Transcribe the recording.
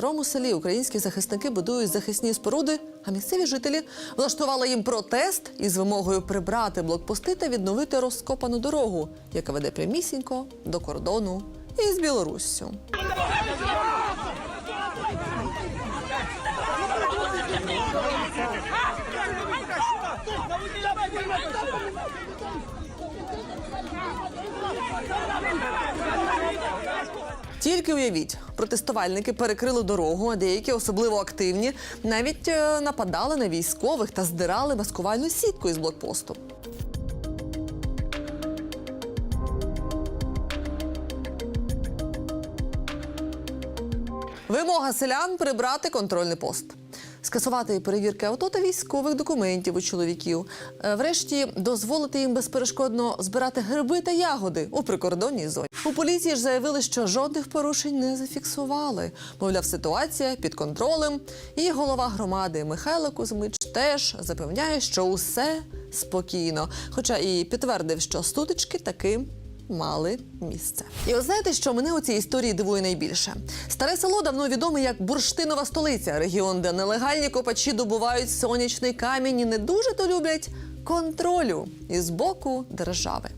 Рому селі українські захисники будують захисні споруди, а місцеві жителі влаштували їм протест із вимогою прибрати блокпости та відновити розкопану дорогу, яка веде прямісінько до кордону із Білоруссю. Тільки уявіть, протестувальники перекрили дорогу, а деякі особливо активні навіть е, нападали на військових та здирали маскувальну сітку із блокпосту. Вимога селян прибрати контрольний пост. Скасувати перевірки авто та військових документів у чоловіків. Е, Врешті дозволити їм безперешкодно збирати гриби та ягоди у прикордонній зоні. У поліції ж заявили, що жодних порушень не зафіксували. Мовляв, ситуація під контролем. І голова громади Михайло Кузьмич теж запевняє, що усе спокійно. Хоча і підтвердив, що стутички таки мали місце. І от знаєте, що мене у цій історії дивує найбільше? Старе село давно відоме як бурштинова столиця, регіон, де нелегальні копачі добувають сонячний камінь і не дуже то люблять контролю із боку держави.